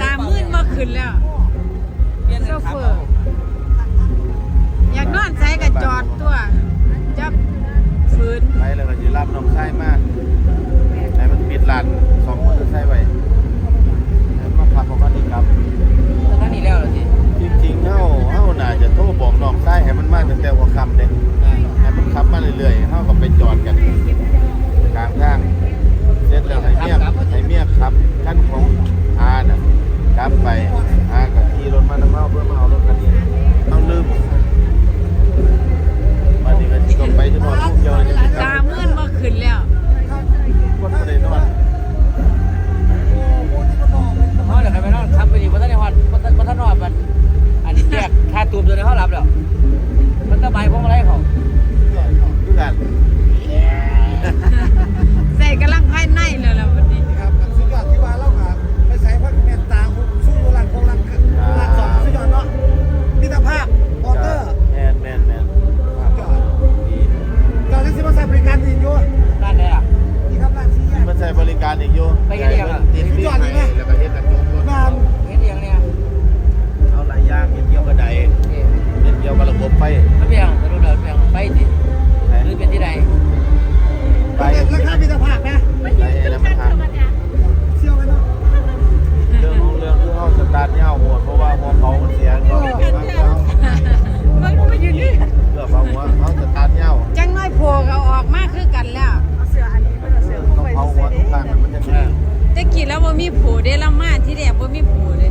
ตามื่นมาขึ้นแล้วโซเฟอร์อยากนอนใส่กับจอดตัวจับฟื้นไปเลยวก็จะรับน้องไส้มากไหนมันปิดลันสองคนจะไส้ไว้ ออกมากคือกันแล้วเสืออันนี้เพื่เาเสือพวกไปเาอทุกข้างดิ มันจะมีแต่กี้แล้วว่ามีผูได้ละมาที่เดียกว่ามีผูเลย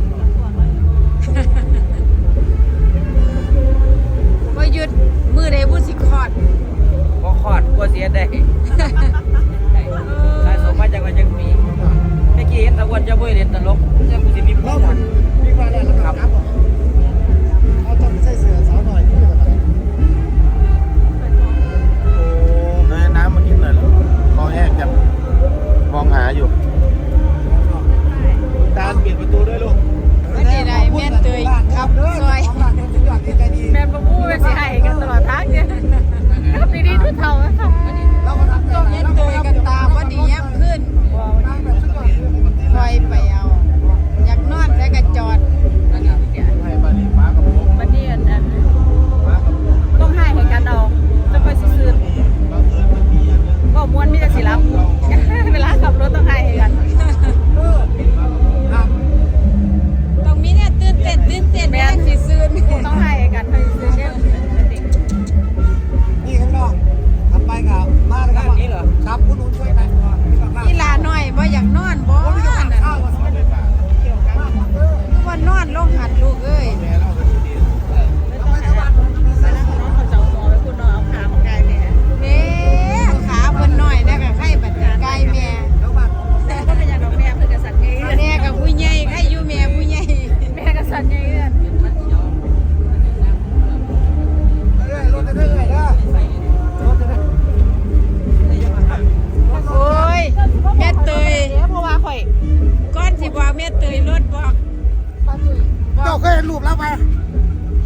ห็นรูปแล้วไป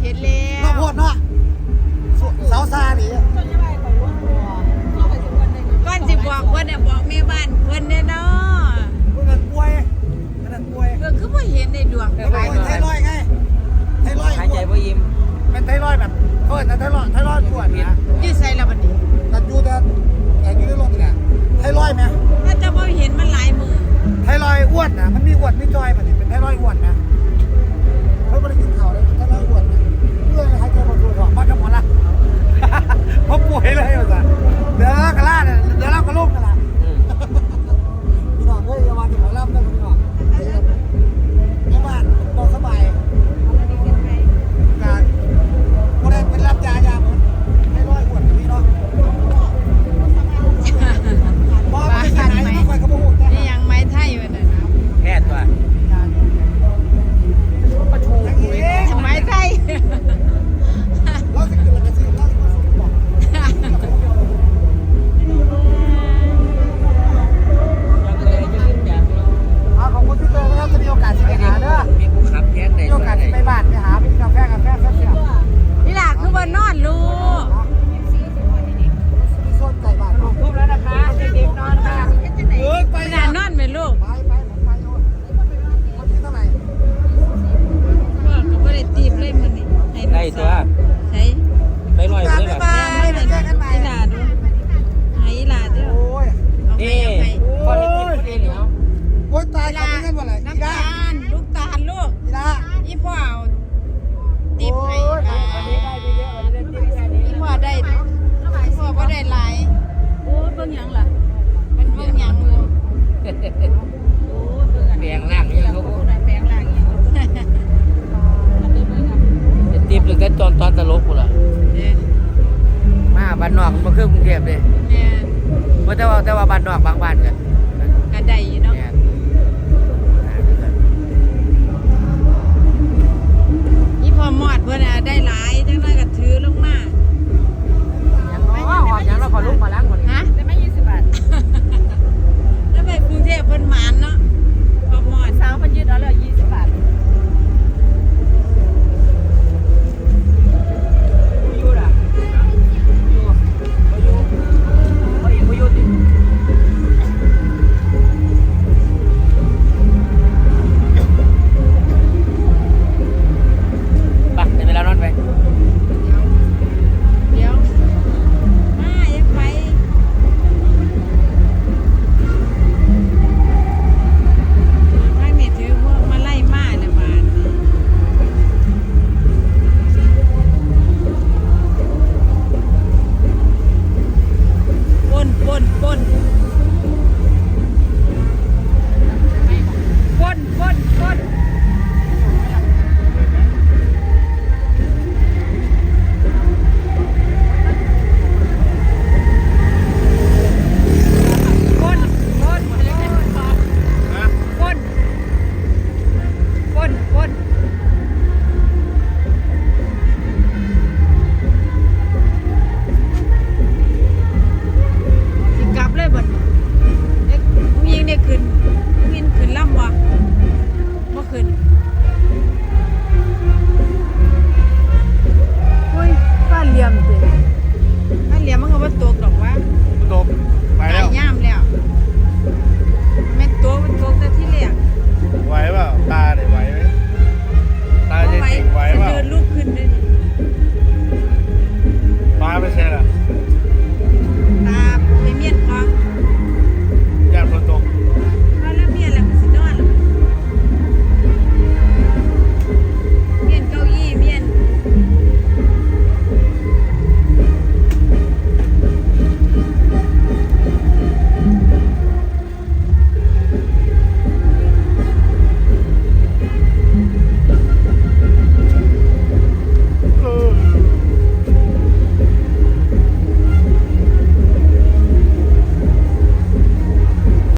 เห็นแล้เราวโพดเนาะสุเสาซาหนีก้อนสิบอกว่นเนี่ยบอกแม่บ้านเพิ่นได้อเนาะเพื่อนป่วยเพื่อนป่วยเออคือบ่เห็นในดวงแต่ไทว่า รอยไงไทรอยด์หายใจบ่ยิ้มเป็นไทรอยแบบเขาเห็นแต่ไทรอยด์ไทรอยด์ปวดนะยืดใส่ละบัดนี้แต่ดูแต่แต่อยู่ในรถนี่แหละไทรอยไหม ถ้าจะบ่เห็นมันหลายมือไทรอยอ้วนนะมันมีอ้วนมีจอยมันนี่เป็นไทรอยอ้วนนะ ไม่ได้กินข่าวเลยก็าเล่าปวดเมื่อยห้เใจปวดหัวมานกับหมดละเพราะป่วยเลย บตั้งแต่ตอนตอนตลกกูล่ะมาบ้านนอกมาคือกรุงเทพเลยเนี่ยาแต่ว่าแต่ว่าบ้านนอกบางบ้านกันกระไดอเนาะนี่พอหมอดเพื่อนได้หลาย